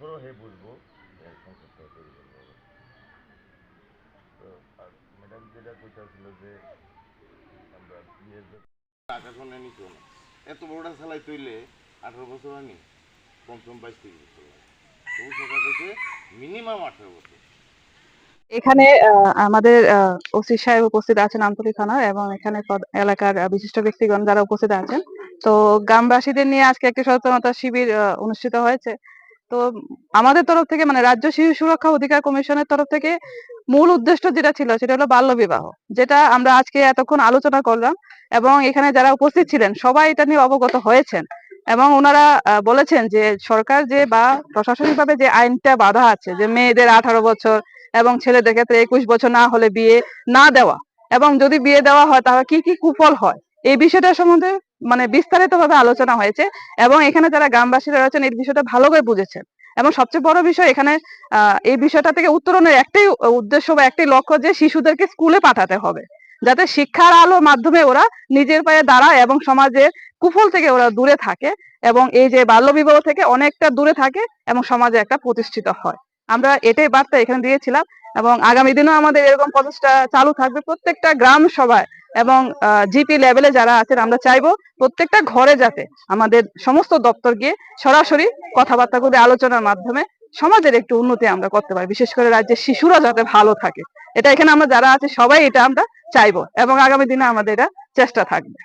তারপরেও হে বুঝব যে সংসারটা তৈরি করব হবে। তো আর ম্যাডাম যেটা কইতাছিল যে আমরা বিয়ের না? এত বড়টা সেলাই তৈলে আঠারো বছর আনি কমসম বাইশ তেইশ বছর তবু সরকার মিনিমাম আঠারো বছর। এখানে আহ, আমাদের ওসি সাহেব উপস্থিত আছেন আমতলী থানার এবং এখানে এলাকার বিশিষ্ট ব্যক্তিগণ যারা উপস্থিত আছেন। তো গ্রামবাসীদের নিয়ে আজকে একটি সচেতনতা শিবির অনুষ্ঠিত হয়েছে। তো আমাদের তরফ থেকে মানে রাজ্য শিশু সুরক্ষা অধিকার কমিশনের তরফ থেকে মূল উদ্দেশ্য যেটা ছিল সেটা হলো বাল্য বিবাহ, যেটা আমরা আজকে এতক্ষণ আলোচনা করলাম এবং এখানে যারা উপস্থিত ছিলেন সবাই এটা নিয়ে অবগত হয়েছেন এবং ওনারা বলেছেন যে সরকার যে বা প্রশাসনিকভাবে যে আইনটা বাধা আছে যে মেয়েদের আঠারো বছর এবং ছেলেদের ক্ষেত্রে একুশ বছর না হলে বিয়ে না দেওয়া এবং যদি বিয়ে দেওয়া হয় তাহলে কি কি কুফল হয়, এই বিষয়টা সম্বন্ধে মানে বিস্তারিত ভাবে আলোচনা হয়েছে এবং এখানে যারা গ্রামবাসীরা রয়েছেন, এই বিষয়টা ভালো করে বুঝেছেন। এবং সবচেয়ে বড় বিষয় এখানে এই বিষয়টা থেকে উত্তরণের একটাই উদ্দেশ্য বা একটাই লক্ষ্য যে শিশুদেরকে স্কুলে পাঠাতে হবে। যাতে শিক্ষার আলোর মাধ্যমে ওরা নিজের পায়ে দাঁড়ায় এবং সমাজে কুফল থেকে ওরা দূরে থাকে এবং এই যে বাল্যবিবাহ থেকে অনেকটা দূরে থাকে এবং সমাজে একটা প্রতিষ্ঠিত হয়। আমরা এটাই বার্তা এখানে দিয়েছিলাম এবং আগামী দিনেও আমাদের এরকম প্রচেষ্টা চালু থাকবে। প্রত্যেকটা গ্রাম সভায় এবং জিপি লেভেলে যারা আছেন, আমরা চাইব প্রত্যেকটা ঘরে যাতে আমাদের সমস্ত দপ্তর গিয়ে সরাসরি কথাবার্তা করে আলোচনার মাধ্যমে সমাজের একটু উন্নতি আমরা করতে পারি, বিশেষ করে রাজ্যের শিশুরা যাতে ভালো থাকে। এটা এখানে আমরা যারা আছে, সবাই এটা আমরা চাইব এবং আগামী দিনে আমাদের এটা চেষ্টা থাকবে।